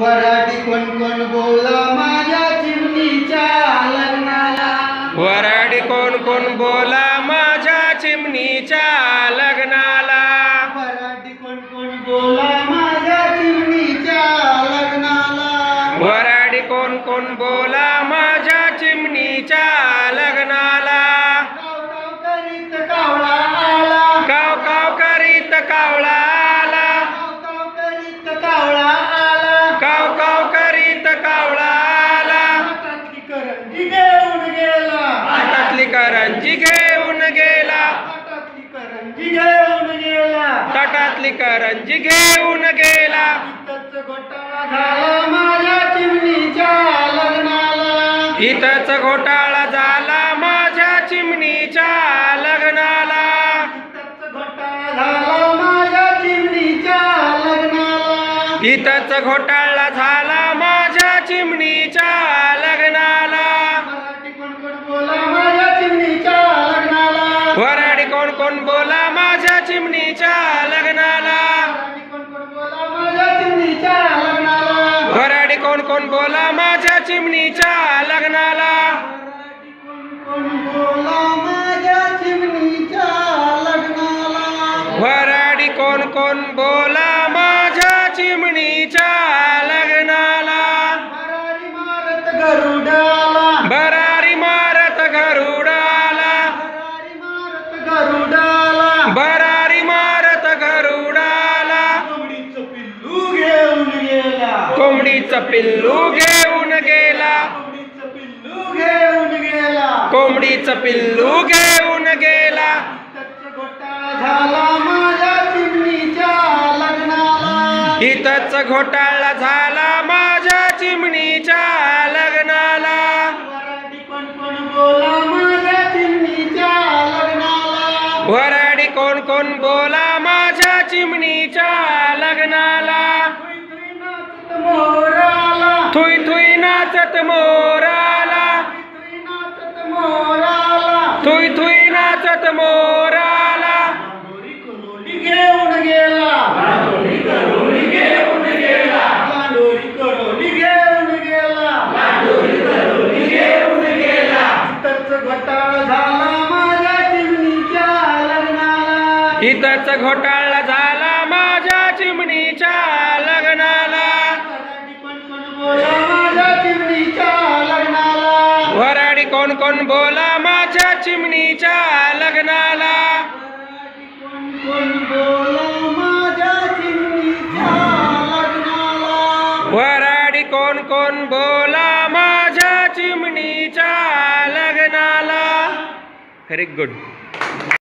वराठी कोण कोण बोला माझ्या चिमणीच्या लग्नाला? वराडी कोण कोण बोला माझ्या चिमणीच्या लग्नाला? वराठी कोण कोण बोला माझ्या चिमणीच्या लग्नाला? वराडी कोण कोण बोला माझ्या चिमणीच्या करंजी घेऊन गेला. करंजी घेऊन गेला. ताटातली करंजी घेऊन गेला. इथंच घोटाळा झाला माझ्या चिमणीच्या लग्नाला. इथंच घोटाळा झाला माझ्या चिमणीच्या लग्नाला. इथंच घोटाळा झाला माझ्या चिमणीच्या लग्नाला. इथंच घोटाळा झाला माझ्या चिमणीच्या लग्नाला. चिमणीच्या लग्नाला. मराठी कोण कोण बोला माझ्या चिमणीच्या लग्नाला. वराडी कोण कोण बोला कोंबडीचं पिल्लू घेऊन गेला. पिल्लू घेऊन गेला. कोंबडीचं पिल्लू घेऊन गेला. इथंच घोटाळा झाला माझ्या चिमणीच्या लग्नाला. इथंच घोटाळा झाला माझ्या चिमणीच्या लग्नाला. वराडी कोण कोण बोला माझ्या चिमणीच्या लग्नाला. वराडी कोण कोण बोला माझ्या चिमणीच्या नाचत मोराला. थुई थुई नाचत मोराला. घेऊन गेला घेऊन गेला घेऊन गेला घेऊन गेला घोटाळा झाला माझ्या चिमणीच्या लग्नाला इथंच घोटाळा झाला माझ्या चिमणीच्या लग्नाला. कोण कोण बोला माझ्या चिमणीच्या लग्नाला? वराडी कोण कोण बोला माझ्या चिमणीच्या लग्नाला? Very good